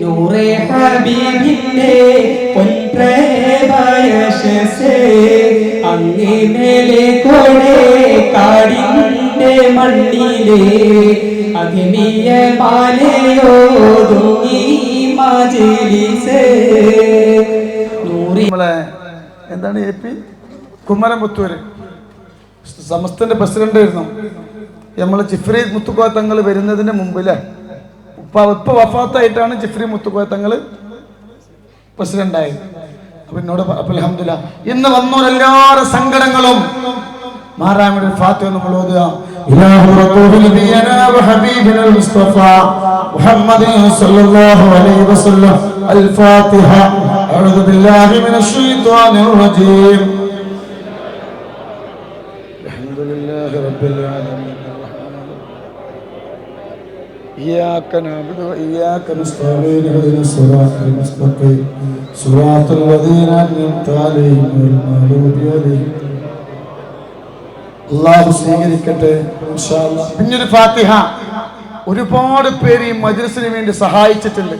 നൂറേ ഹബീബിന്റെ പൊൻപ്രേമയശസേ അങ്ങേ മേലെ കോടേ കാടിന്റെ മണ്ണിലെ അഗ്നിയ നമ്മളെ എന്താണ് എ പി? കുമ്മരംപുത്തൂര് സമസ്തന്റെ പ്രസിഡന്റ് ആയിരുന്നു നമ്മൾ ജിഫ്രീദ് മുത്തുക്കോ തങ്ങൾ വരുന്നതിന് മുമ്പില്ലേ ഉപ്പ ഇപ്പൊ വഫാത്തായിട്ടാണ് ജിഫ്രി മുത്തുക്കോയ തങ്ങൾ പ്രസിഡന്റ് ആയത് അപ്പൊ എന്നോട് അലഹമില്ല ഇന്ന് വന്നോരെല്ലാവരുടെ സങ്കടങ്ങളും മാറാമിയുടെ ഫാത്തിഹ നമ്മൾ ഓതുക അൽ ഫാത്തിഹ. അഊദു ബില്ലാഹി മിനശ് ശൈത്വാനിർ റജീം അൽഹംദുലില്ലാഹി റബ്ബിൽ ആലമീൻ إياك نعبد وإياك نستعين اهدنا الصراط المستقيم صراط الذين أنعمت عليهم غير المغضوب عليهم അള്ളാഹു സ്വീകരിക്കട്ടെ ഇൻഷാ അല്ലാ. പിന്നൊരു ഫാത്തിഹ ഒരുപാട് പേര് ഈ മജ്ലിസിന് വേണ്ടി സഹായിച്ചിട്ടുണ്ട്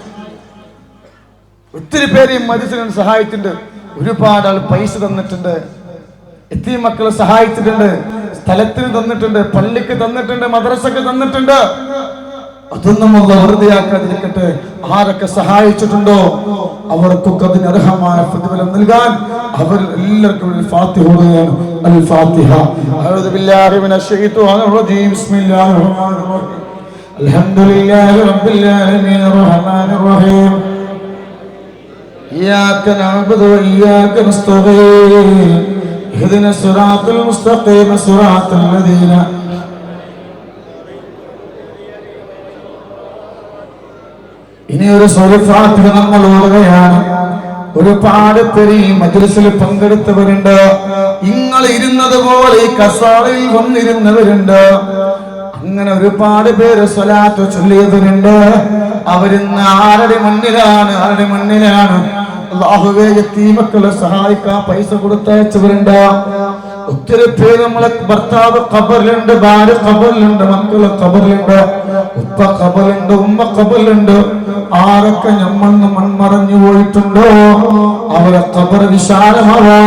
ഒത്തിരി പേര് ഈ മജ്ലിസിന് വേണ്ടി സഹായിച്ചിട്ടുണ്ട് ഒരുപാട് ആൾ പൈസ തന്നിട്ടുണ്ട് എത്തി മക്കളെ സഹായിച്ചിട്ടുണ്ട് സ്ഥലത്തിന് തന്നിട്ടുണ്ട് പള്ളിക്ക് തന്നിട്ടുണ്ട് മദ്രസക്ക് തന്നിട്ടുണ്ട് അതൊന്നും അല്ല വെറുതെയാക്കാതിരിക്കട്ടെ ആരൊക്കെ സഹായിച്ചിട്ടുണ്ടോ അവർക്കൊക്കെ അതിന് അർഹമായ പ്രതിഫലം നൽകാൻ അവർ എല്ലാവർക്കും ഒരു ഫാത്തിഹ ഓതുകയാണ് അൽ ഫാത്തിഹ അഊദു ബില്ലാഹി മിനശ് ശൈത്വാനിർ റജീം ബിസ്മില്ലാഹിർ റഹ്മാനിർ റഹീം അൽഹംദുലില്ലാഹി റബ്ബിൽ ആലമീൻ റഹ്മാനിർ റഹീം إياك نعبد وإياك نستعين اهدنا الصراط المستقيم صراط الذين ഇനി ഒരു സ്വരഫാത്തിഹ നമ്മൾ ഓടുകയാണ് ഒരുപാട് പേര് ഈ പങ്കെടുത്തവരുണ്ട്. നിങ്ങൾ ഇരുന്നത് പോലെ ഈ കസാറയിൽ വന്നിരുന്നവരുണ്ട്. അങ്ങനെ ഒരുപാട് പേര് സ്വലാത്ത് ചൊല്ലിയവരുണ്ട്. അവരിന്ന് ആരുടെ മുന്നിലാണ് ആരുടെ മുന്നിലാണ്. അള്ളാഹുവേ എത്തീമക്കളെ സഹായിക്കാൻ പൈസ കൊടുത്തയച്ചവരുണ്ട്. ഒത്തിരി പേര് നമ്മളെ ഭർത്താവ് കബറിലുണ്ട് ഭാര്യ കബറിലുണ്ട് മക്കൾ കബറിലുണ്ട് ഉപ്പ കബറിലുണ്ട് ഉമ്മ ഖബറിലുണ്ട്. ആരൊക്കെ ഞമ്മന്ന് മൺമറഞ്ഞു പോയിട്ടുണ്ടോ അവരെ ഖബർ വിശാലമാവാ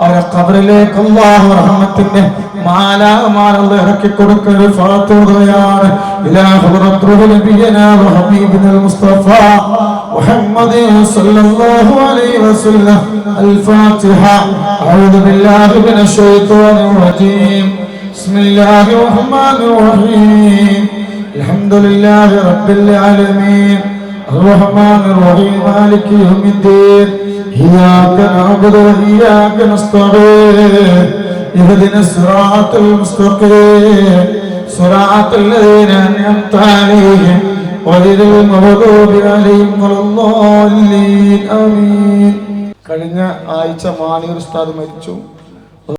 അവരെ ഖബറിലേക്ക് അല്ലാഹു റഹ്മത്തിന്റെ മാലാമാലുള്ള ഇറക്കി കൊടുക്കുന്ന ഫാത്തുകയാണ് ഇലാഹു റബ്ബുൽ നബിയനാ വഹബീബിനൽ മുസ്തഫ محمد صلى الله عليه وسلم الفاتحة أعوذ بالله من الشيطان الرجيم بسم الله الرحمن الرحيم الحمد لله رب العالمين الرحمن الرحيم مالك يوم الدين إياك نعبد وإياك نستعين اهدنا الصراط المستقيم صراط الذين أنعمت عليهم غير المغضوب عليهم ولا الضالين آمين കഴിഞ്ഞ ആഴ്ച മാണിയൂർ ഉസ്താദ് മരിച്ചു